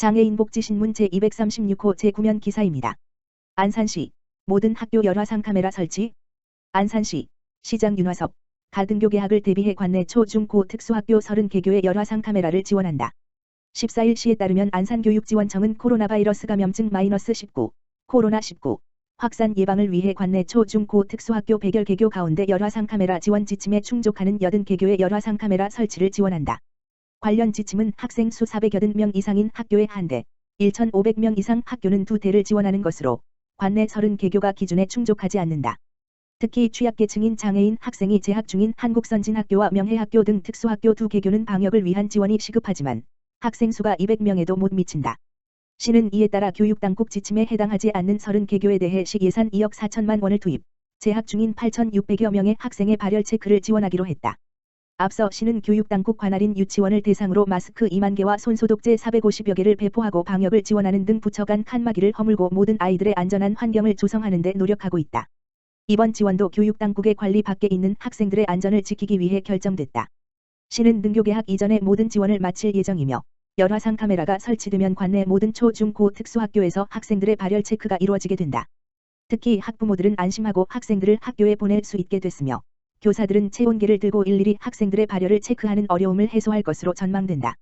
장애인 복지신문 제236호 제9면 기사입니다. 안산시 모든 학교 열화상 카메라 설치 안산시 시장 윤화섭 가등교 개학을 대비해 관내 초, 중, 고 특수학교 30개교의 열화상 카메라를 지원한다. 14일 시에 따르면 안산교육지원청은 코로나 바이러스 감염증 마이너스 19, 코로나 19 확산 예방을 위해 관내 초, 중, 고 특수학교 100여 개교 가운데 열화상 카메라 지원 지침에 충족하는 80개교의 열화상 카메라 설치를 지원한다. 관련 지침은 학생 수 480명 이상인 학교에 한 대, 1,500명 이상 학교는 두 대를 지원하는 것으로 관내 30개교가 기준에 충족하지 않는다. 특히 취약계층인 장애인 학생이 재학 중인 한국선진학교와 명예학교 등 특수학교 두 개교는 방역을 위한 지원이 시급하지만 학생 수가 200명에도 못 미친다. 시는 이에 따라 교육당국 지침에 해당하지 않는 30개교에 대해 시 예산 2억 4천만 원을 투입, 재학 중인 8,600여 명의 학생의 발열 체크를 지원하기로 했다. 앞서 시는 교육당국 관할인 유치원을 대상으로 마스크 2만 개와 손소독제 450여 개를 배포하고 방역을 지원하는 등 부처 간 칸막이를 허물고 모든 아이들의 안전한 환경을 조성하는 데 노력하고 있다. 이번 지원도 교육당국의 관리 밖에 있는 학생들의 안전을 지키기 위해 결정됐다. 시는 등교개학 이전에 모든 지원을 마칠 예정이며 열화상 카메라가 설치되면 관내 모든 초, 중, 고 특수학교에서 학생들의 발열 체크가 이루어지게 된다. 특히 학부모들은 안심하고 학생들을 학교에 보낼 수 있게 됐으며 교사들은 체온계를 들고 일일이 학생들의 발열을 체크하는 어려움을 해소할 것으로 전망된다.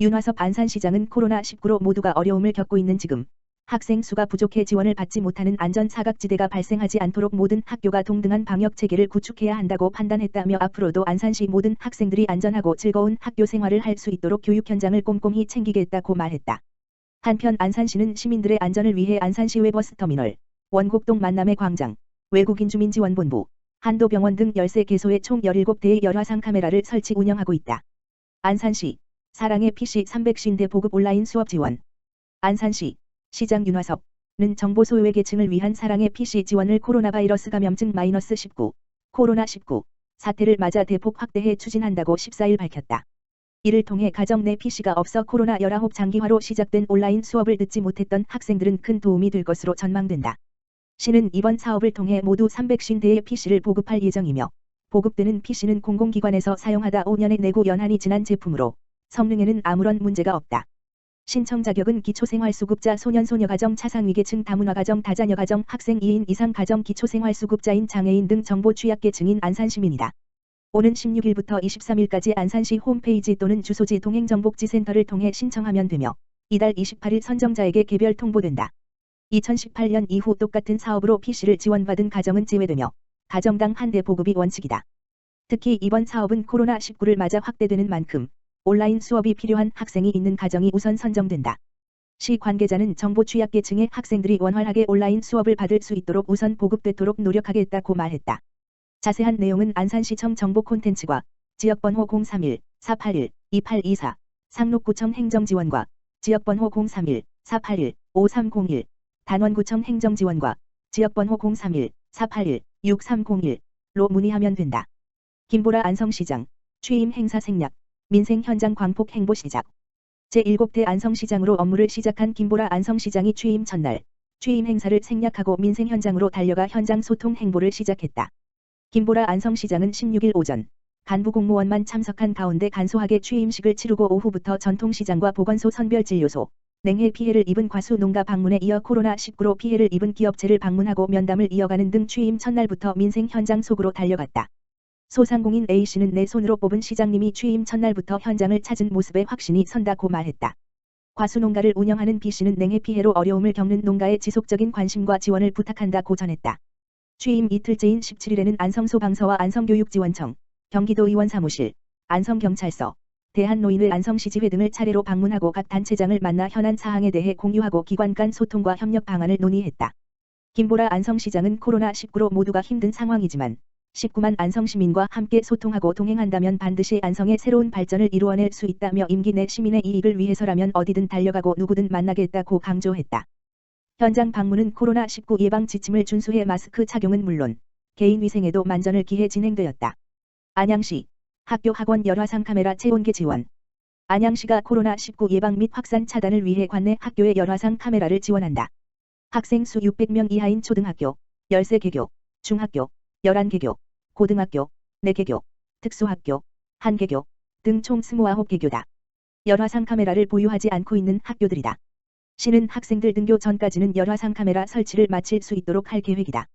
윤화섭 안산시장은 코로나19로 모두가 어려움을 겪고 있는 지금 학생 수가 부족해 지원을 받지 못하는 안전 사각지대가 발생하지 않도록 모든 학교가 동등한 방역 체계를 구축해야 한다고 판단했다며 앞으로도 안산시 모든 학생들이 안전하고 즐거운 학교 생활을 할 수 있도록 교육 현장을 꼼꼼히 챙기겠다고 말했다. 한편 안산시는 시민들의 안전을 위해 안산시 외버스터미널, 원곡동 만남의 광장, 외국인 주민지원본부, 한도병원 등 13개소에 총 17대의 열화상 카메라를 설치 운영하고 있다. 안산시 사랑의 PC 350대 보급 온라인 수업 지원 안산시 시장 윤화섭는 정보 소외 계층을 위한 사랑의 PC 지원을 코로나 바이러스 감염증 마이너스 19 코로나19 사태를 맞아 대폭 확대해 추진한다고 14일 밝혔다. 이를 통해 가정 내 PC가 없어 코로나 19 장기화로 시작된 온라인 수업을 듣지 못했던 학생들은 큰 도움이 될 것으로 전망된다. 시는 이번 사업을 통해 모두 350대의 PC를 보급할 예정이며 보급되는 PC는 공공기관에서 사용하다 5년의 내구 연한이 지난 제품으로 성능에는 아무런 문제가 없다. 신청 자격은 기초생활수급자 소년소녀가정 차상위계층 다문화가정 다자녀가정 학생 2인 이상 가정 기초생활수급자인 장애인 등 정보 취약계층인 안산시민이다. 오는 16일부터 23일까지 안산시 홈페이지 또는 주소지 동행정복지센터를 통해 신청하면 되며 이달 28일 선정자에게 개별 통보된다. 2018년 이후 똑같은 사업으로 PC를 지원받은 가정은 제외되며 가정당 한 대 보급이 원칙이다. 특히 이번 사업은 코로나19를 맞아 확대되는 만큼 온라인 수업이 필요한 학생이 있는 가정이 우선 선정된다. 시 관계자는 정보 취약계층의 학생들이 원활하게 온라인 수업을 받을 수 있도록 우선 보급되도록 노력하겠다고 말했다. 자세한 내용은 안산시청 정보 콘텐츠과 지역번호 031-481-2824 상록구청 행정지원과 지역번호 031-481-5301 단원구청 행정지원과 지역번호 031-481-6301로 문의하면 된다. 김보라 안성시장 취임 행사 생략 민생 현장 광폭 행보 시작 제7대 안성시장으로 업무를 시작한 김보라 안성시장이 취임 첫날 취임 행사를 생략하고 민생 현장으로 달려가 현장 소통 행보를 시작했다. 김보라 안성시장은 16일 오전 간부 공무원만 참석한 가운데 간소하게 취임식을 치르고 오후부터 전통시장과 보건소 선별진료소, 냉해 피해를 입은 과수 농가 방문에 이어 코로나19로 피해를 입은 기업체를 방문하고 면담을 이어가는 등 취임 첫날부터 민생 현장 속으로 달려갔다. 소상공인 A씨는 내 손으로 뽑은 시장님이 취임 첫날부터 현장을 찾은 모습에 확신이 선다고 말했다. 과수농가를 운영하는 B씨는 냉해 피해로 어려움을 겪는 농가의 지속적인 관심과 지원을 부탁한다고 전했다. 취임 이틀째인 17일에는 안성소방서와 안성교육지원청, 경기도의원 사무실, 안성경찰서, 대한노인회 안성시지회 등을 차례로 방문하고 각 단체장을 만나 현안 사항에 대해 공유하고 기관 간 소통과 협력 방안을 논의했다. 김보라 안성시장은 코로나19로 모두가 힘든 상황이지만 19만 안성시민과 함께 소통하고 동행한다면 반드시 안성의 새로운 발전을 이루어낼 수 있다며 임기 내 시민의 이익을 위해서라면 어디든 달려가고 누구든 만나겠다고 강조했다. 현장 방문은 코로나19 예방 지침을 준수해 마스크 착용은 물론 개인 위생에도 만전을 기해 진행되었다. 안양시 학교 학원 열화상 카메라 체온계 지원. 안양시가 코로나19 예방 및 확산 차단을 위해 관내 학교에 열화상 카메라를 지원한다. 학생 수 600명 이하인 초등학교, 13개교, 중학교, 11개교, 고등학교, 4개교, 특수학교, 1개교 등 총 29개교다. 열화상 카메라를 보유하지 않고 있는 학교들이다. 시는 학생들 등교 전까지는 열화상 카메라 설치를 마칠 수 있도록 할 계획이다.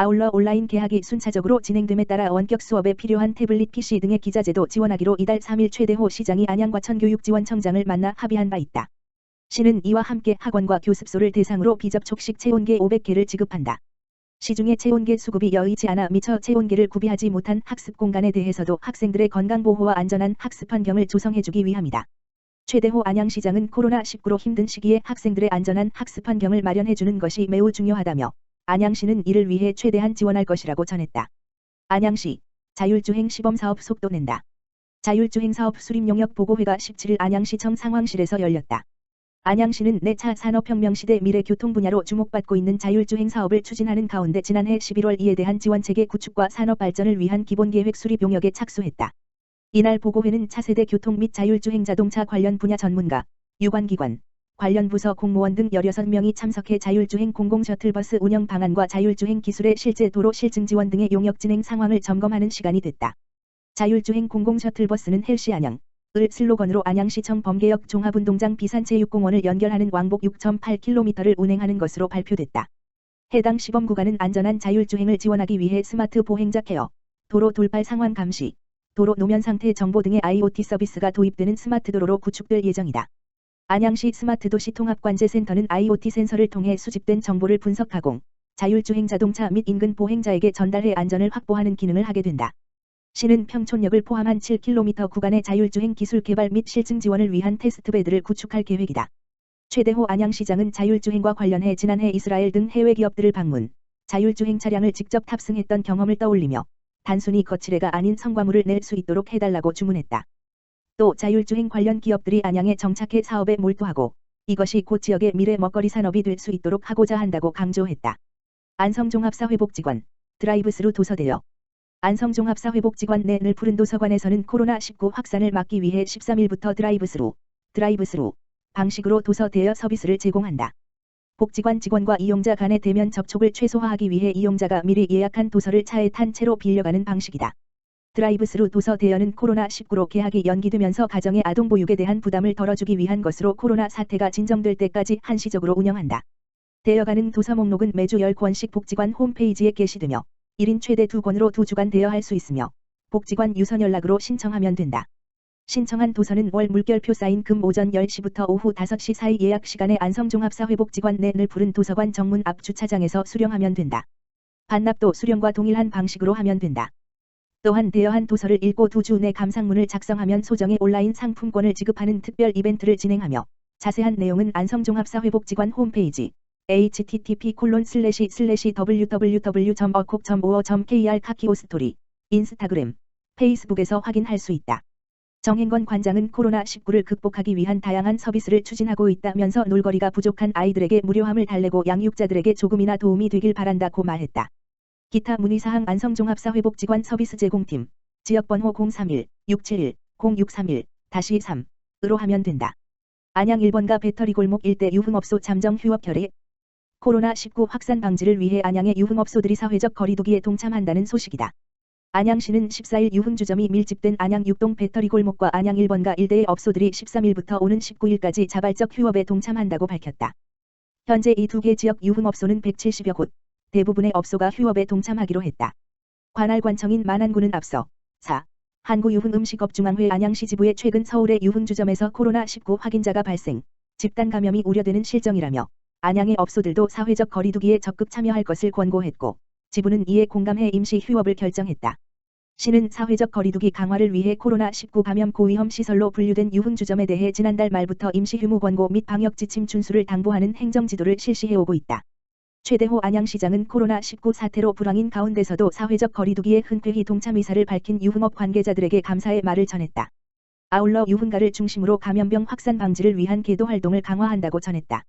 아울러 온라인 개학이 순차적으로 진행됨에 따라 원격 수업에 필요한 태블릿 PC 등의 기자재도 지원하기로 이달 3일 최대호 시장이 안양과천 교육지원청장을 만나 합의한 바 있다. 시는 이와 함께 학원과 교습소를 대상으로 비접촉식 체온계 500개를 지급한다. 시중에 체온계 수급이 여의치 않아 미처 체온계를 구비하지 못한 학습 공간에 대해서도 학생들의 건강보호와 안전한 학습 환경을 조성해주기 위함이다. 최대호 안양시장은 코로나19로 힘든 시기에 학생들의 안전한 학습 환경을 마련해주는 것이 매우 중요하다며 안양시는 이를 위해 최대한 지원할 것이라고 전했다. 안양시 자율주행 시범사업 속도 낸다. 자율주행 사업 수립 용역 보고회가 17일 안양시청 상황실에서 열렸다. 안양시는 내차 산업혁명 시대 미래 교통 분야로 주목받고 있는 자율주행 사업을 추진하는 가운데 지난해 11월 이에 대한 지원체계 구축과 산업 발전을 위한 기본계획 수립 용역에 착수했다. 이날 보고회는 차세대 교통 및 자율주행 자동차 관련 분야 전문가, 유관기관, 관련 부서 공무원 등 16명이 참석해 자율주행 공공 셔틀버스 운영 방안과 자율주행 기술의 실제 도로 실증 지원 등의 용역 진행 상황을 점검하는 시간이 됐다. 자율주행 공공 셔틀버스는 헬시 안양, 을 슬로건으로 안양시청 범계역 종합운동장 비산체육공원을 연결하는 왕복 6.8km를 운행하는 것으로 발표됐다. 해당 시범 구간은 안전한 자율주행을 지원하기 위해 스마트 보행자 케어, 도로 돌발 상황 감시, 도로 노면 상태 정보 등의 IoT 서비스가 도입되는 스마트 도로로 구축될 예정이다. 안양시 스마트도시 통합관제센터는 IoT 센서를 통해 수집된 정보를 분석 하공, 자율주행 자동차 및 인근 보행자에게 전달해 안전을 확보하는 기능을 하게 된다. 시는 평촌역을 포함한 7km 구간의 자율주행 기술 개발 및 실증 지원을 위한 테스트베드를 구축할 계획이다. 최대호 안양시장은 자율주행과 관련해 지난해 이스라엘 등 해외 기업들을 방문, 자율주행 차량을 직접 탑승했던 경험을 떠올리며 단순히 거치레가 아닌 성과물을 낼 수 있도록 해달라고 주문했다. 또 자율주행 관련 기업들이 안양에 정착해 사업에 몰두하고 이것이 곧 지역의 미래 먹거리 산업이 될 수 있도록 하고자 한다고 강조했다. 안성종합사회복지관 드라이브스루 도서대여 안성종합사회복지관 내늘 푸른 도서관에서는 코로나19 확산을 막기 위해 13일부터 드라이브스루, 드라이브스루 방식으로 도서 대여 서비스를 제공한다. 복지관 직원과 이용자 간의 대면 접촉을 최소화하기 위해 이용자가 미리 예약한 도서를 차에 탄 채로 빌려가는 방식이다. 드라이브스루 도서 대여는 코로나19로 개학이 연기되면서 가정의 아동 보육에 대한 부담을 덜어주기 위한 것으로 코로나 사태가 진정될 때까지 한시적으로 운영한다. 대여 가능 도서 목록은 매주 10권씩 복지관 홈페이지에 게시되며 1인 최대 2권으로 2주간 대여할 수 있으며 복지관 유선 연락으로 신청하면 된다. 신청한 도서는 월 물결표 사인 금 오전 10시부터 오후 5시 사이 예약 시간에 안성종합사회복지관 내를 부른 도서관 정문 앞 주차장에서 수령하면 된다. 반납도 수령과 동일한 방식으로 하면 된다. 또한 대여한 도서를 읽고 두 주 내 감상문을 작성하면 소정의 온라인 상품권을 지급하는 특별 이벤트를 진행하며 자세한 내용은 안성종합사회복지관 홈페이지 http www.어콕.5.kr 카키오스토리 인스타그램 페이스북에서 확인할 수 있다. 정행건 관장은 코로나19를 극복하기 위한 다양한 서비스를 추진하고 있다면서 놀거리가 부족한 아이들에게 무료함을 달래고 양육자들에게 조금이나 도움이 되길 바란다고 말했다. 기타 문의사항 안성종합사회복지관 서비스 제공팀 지역번호 031-671-0631-3으로 하면 된다. 안양 1번가 배터리 골목 일대 유흥업소 잠정 휴업 결의 코로나19 확산 방지를 위해 안양의 유흥업소들이 사회적 거리두기에 동참한다는 소식이다. 안양시는 14일 유흥주점이 밀집된 안양 6동 배터리 골목과 안양 1번가 일대의 업소들이 13일부터 오는 19일까지 자발적 휴업에 동참한다고 밝혔다. 현재 이 두 개 지역 유흥업소는 170여 곳, 대부분의 업소가 휴업에 동참하기로 했다. 관할관청인 만안군은 앞서 4. 한국유흥음식업중앙회 안양시 지부의 최근 서울의 유흥주점에서 코로나19 확인자가 발생, 집단 감염이 우려되는 실정이라며 안양의 업소들도 사회적 거리두기에 적극 참여할 것을 권고했고 지부는 이에 공감해 임시 휴업을 결정했다. 시는 사회적 거리두기 강화를 위해 코로나19 감염 고위험 시설로 분류된 유흥주점에 대해 지난달 말부터 임시 휴무 권고 및 방역 지침 준수를 당부하는 행정 지도를 실시해오고 있다. 최대호 안양시장은 코로나19 사태로 불황인 가운데서도 사회적 거리두기에 흔쾌히 동참 의사를 밝힌 유흥업 관계자들에게 감사의 말을 전했다. 아울러 유흥가를 중심으로 감염병 확산 방지를 위한 계도 활동을 강화한다고 전했다.